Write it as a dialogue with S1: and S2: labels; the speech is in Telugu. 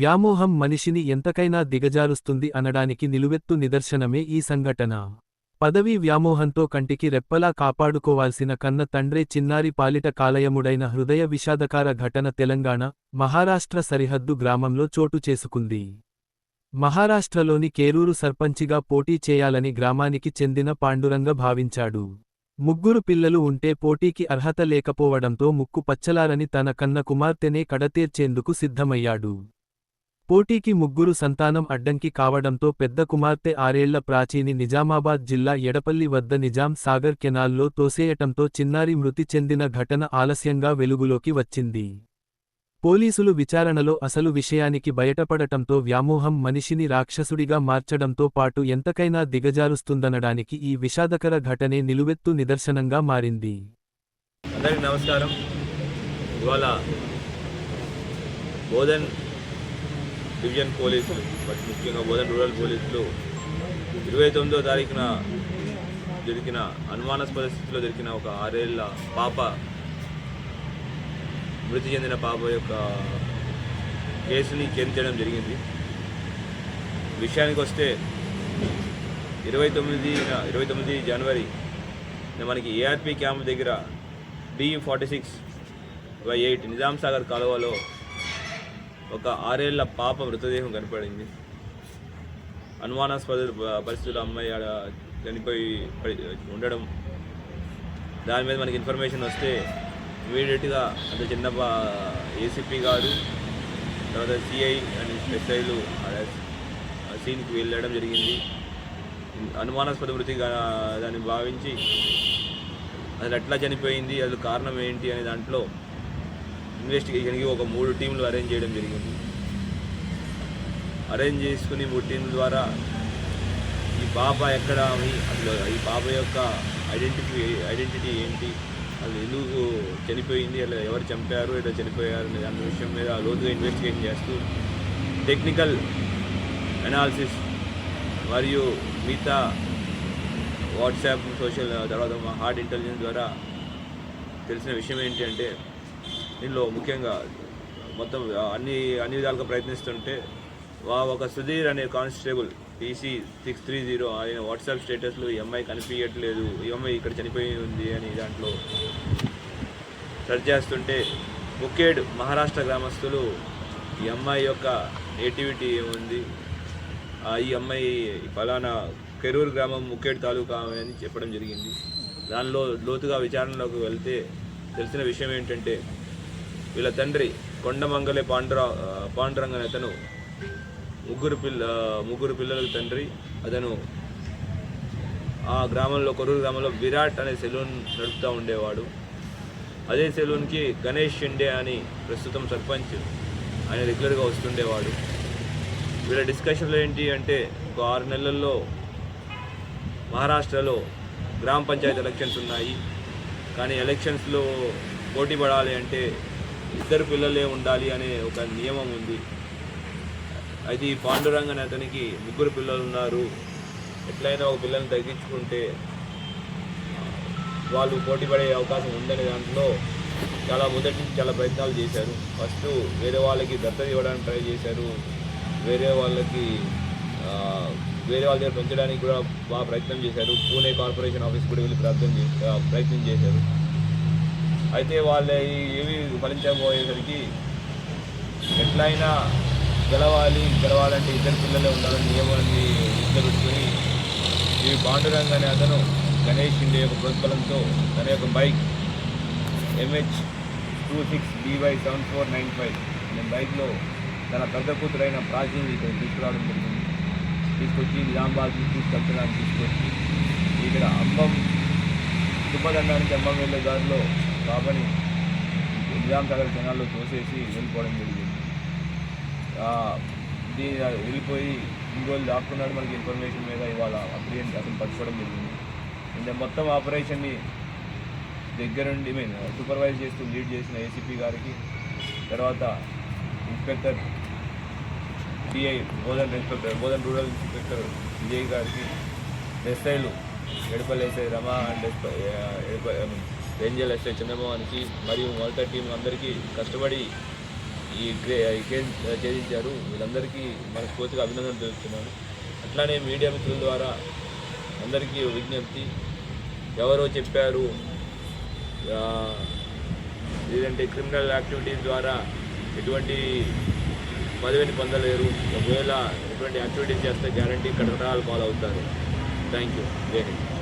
S1: వ్యామోహం మనిషిని ఎంతకైనా దిగజారుస్తుంది అనడానికి నిలువెత్తు నిదర్శనమే ఈ సంఘటన. పదవీ వ్యామోహంతో కంటికి రెప్పలా కాపాడుకోవాల్సిన కన్న తండ్రే చిన్నారి పాలిట కాలయముడైన హృదయ విషాదకార ఘటన తెలంగాణ మహారాష్ట్ర సరిహద్దు గ్రామంలో చోటు చేసుకుంది. మహారాష్ట్రలోని కేరూరు సర్పంచిగా పోటీ చేయాలని గ్రామానికి చెందిన పాండురంగ భావించాడు. ముగ్గురు పిల్లలు ఉంటే పోటీకి అర్హత లేకపోవడంతో ముక్కు పచ్చలారని తన కన్న కుమార్తెనే కడతీర్చేందుకు సిద్ధమయ్యాడు. పోటీకి ముగ్గురు సంతానం అడ్డంకి కావడంతో పెద్ద కుమార్తె ఆరేళ్ళ ప్రాచీని నిజామాబాద్ జిల్లా ఎడపల్లి వద్ద నిజాం సాగర్ కెనాల్లో తోసేయటంతో చిన్నారి మృతి చెందిన ఘటన ఆలస్యంగా వెలుగులోకి వచ్చింది. పోలీసులు విచారణలో అసలు విషయానికి బయటపడటంతో వ్యామోహం మనిషిని రాక్షసుడిగా మార్చడంతో పాటు ఎంతకైనా దిగజారుస్తుందనడానికి ఈ విషాదకర ఘటనే నిలువెత్తు నిదర్శనంగా మారింది.
S2: నమస్కారం. ఇవాళ బోధన్ డివిజన్ పోలీసులు బట్ ముఖ్యంగా బోధన్ రూరల్ పోలీసులు ఇరవై తొమ్మిదో తారీఖున దొరికిన అనుమానాస్పద స్థితిలో దొరికిన ఒక ఆరేళ్ళ పాప మృతి చెందిన పాప యొక్క కేసుని చేయడం జరిగింది. విషయానికి వస్తే ఇరవై తొమ్మిది ఇరవై తొమ్మిది జనవరి మనకి ఏఆర్పి క్యాంప్ దగ్గర D forty six by eight Nizam Sagar కాలువలో ఒక ఆరేళ్ళ పాప మృతదేహం కనపడింది. అనుమానాస్పద పరిస్థితుల్లో అమ్మాయి ఆడ చనిపోయి ఉండడం దాని మీద మనకి ఇన్ఫర్మేషన్ వస్తే ఇమీడియట్గా అంత చిన్న ఏసీపీ గారు తర్వాత సిఐ అండ్ ఎస్ఐలు సీన్కి వెళ్ళడం జరిగింది. అనుమానాస్పద మృతిగా దాన్ని భావించి అసలు ఎట్లా చనిపోయింది అసలు కారణం ఏంటి అనే దాంట్లో ఇన్వెస్టిగేషన్కి ఒక మూడు టీంలు అరేంజ్ చేయడం జరిగింది. అరేంజ్ చేసుకుని మూడు టీంల ద్వారా ఈ పాప ఎక్కడ అసలు ఈ పాప యొక్క ఐడెంటిటీ ఐడెంటిటీ ఏంటి? అసలు ఎందుకు చనిపోయింది? అలా ఎవరు చంపారు? ఇలా చనిపోయారు? అనే దాని విషయం మీద లోతుగా ఇన్వెస్టిగేషన్ చేస్తూ టెక్నికల్ అనాలిసిస్ మరియు మిగతా వాట్సాప్ సోషల్ తర్వాత మా హార్డ్ ఇంటెలిజెన్స్ ద్వారా తెలిసిన విషయం ఏంటి అంటే దీనిలో ముఖ్యంగా మొత్తం అన్ని అన్ని విధాలుగా ప్రయత్నిస్తుంటే వా ఒక సుధీర్ అనే constable PC six three zero ఆయన వాట్సాప్ స్టేటస్లో ఈ అమ్మాయి కనిపించట్లేదు ఈ అమ్మాయి ఇక్కడ చనిపోయి ఉంది అని దాంట్లో సెర్చ్ చేస్తుంటే ముఖేడ్ మహారాష్ట్ర గ్రామస్తులు ఈ అమ్మాయి యొక్క నేటివిటీ ఏముంది? ఆ, ఈ అమ్మాయి ఫలానా కెరూర్ గ్రామం ముఖేడ్ తాలూకా అని చెప్పడం జరిగింది. దానిలో లోతుగా విచారణలోకి వెళ్తే తెలిసిన విషయం ఏంటంటే వీళ్ళ తండ్రి కొండమంగళి పాండురా పాండురంగన్ అతను. ముగ్గురు పిల్ల ముగ్గురు పిల్లల తండ్రి అతను. ఆ గ్రామంలో కొరూరు గ్రామంలో విరాట్ అనే సెలూన్ నడుపుతూ ఉండేవాడు. అదే సెలూన్కి గణేష్ షిండే అని ప్రస్తుతం సర్పంచ్ ఆయన రెగ్యులర్గా వస్తుండేవాడు. వీళ్ళ డిస్కషన్లో ఏంటి అంటే ఒక ఆరు నెలల్లో మహారాష్ట్రలో గ్రామ పంచాయతీ ఎలక్షన్స్ ఉన్నాయి. కానీ ఎలక్షన్స్లో పోటీ పడాలి అంటే ఇద్దరు పిల్లలే ఉండాలి అనే ఒక నియమం ఉంది. అయితే ఈ పాండురంగ అతనికి ముగ్గురు పిల్లలు ఉన్నారు. ఎట్లయినా ఒక పిల్లల్ని తగ్గించుకుంటే వాళ్ళు పోటీ పడే అవకాశం ఉందనే దాంట్లో చాలా మొదటి నుంచి చాలా ప్రయత్నాలు చేశారు. ఫస్ట్ వేరే వాళ్ళకి దత్తత ఇవ్వడానికి ట్రై చేశారు. వేరే వాళ్ళకి వేరే వాళ్ళ దగ్గర పెంచడానికి కూడా బాగా ప్రయత్నం చేశారు. పూణే కార్పొరేషన్ ఆఫీస్ కూడా వెళ్ళి ప్రయత్నం ప్రయత్నం చేశారు. అయితే వాళ్ళ ఏవి ఫలించకపోయేసరికి ఎట్లయినా గెలవాలి గెలవాలంటే ఇద్దరు పిల్లలే ఉండాలని నియమాన్ని పెట్టుకుని ఈ పాండురంగ్ అనే అతను గణేష్ ఇండియా యొక్క ప్రోత్బలంతో తన యొక్క bike MH two six DY seven four nine five అనే బైక్లో తన పెద్ద కూతురైన ప్రాచీని ఇక్కడ తీసుకురావడం జరిగింది. తీసుకొచ్చి నిజామాబాద్కి తీసుకెళ్తడానికి తీసుకొచ్చి ఇక్కడ అమ్మం తుప్పదండానికి అమ్మం వెళ్ళే దారిలో కాబట్టి నిజాం సాగర్ కెనాల్లో తోసేసి వెళ్ళిపోవడం జరిగింది. దీని వెళ్ళిపోయి ఇంకోళ్ళు దాక్కున్నాడు మనకి ఇన్ఫర్మేషన్ మీద ఇవాళ అప్రియం అతను పట్టుకోవడం జరిగింది. ఇంత మొత్తం ఆపరేషన్ని దగ్గరుండి మీన్ సూపర్వైజ్ చేస్తూ లీడ్ చేసిన ఏసీపీ గారికి తర్వాత inspector DI Bodhan inspector Bodhan rural inspector Vijay గారికి ఎస్ఐలు ఎడపల్లి ఎస్ఐ రమ అండ్ ఎడప- ఐ మీన్ రేంజల్ ఎస్ఐ చంద్రమోహన్కి మరియు మొదట టీం అందరికీ కష్టపడి ఈ గేమ్ ఛేదించారు వీళ్ళందరికీ మనస్ఫూర్తిగా అభినందనలు తెలుపుతున్నాను. అట్లానే మీడియా మిత్రుల ద్వారా అందరికీ విజ్ఞప్తి. ఎవరో చెప్పారు ఆ, లేదంటే క్రిమినల్ యాక్టివిటీస్ ద్వారా ఎటువంటి పదవిని పొందలేరు. ఒకవేళ ఎటువంటి యాక్టివిటీస్ చేస్తే గ్యారంటీ ఫాలో అవుతారు థ్యాంక్ యూ జై హింద్.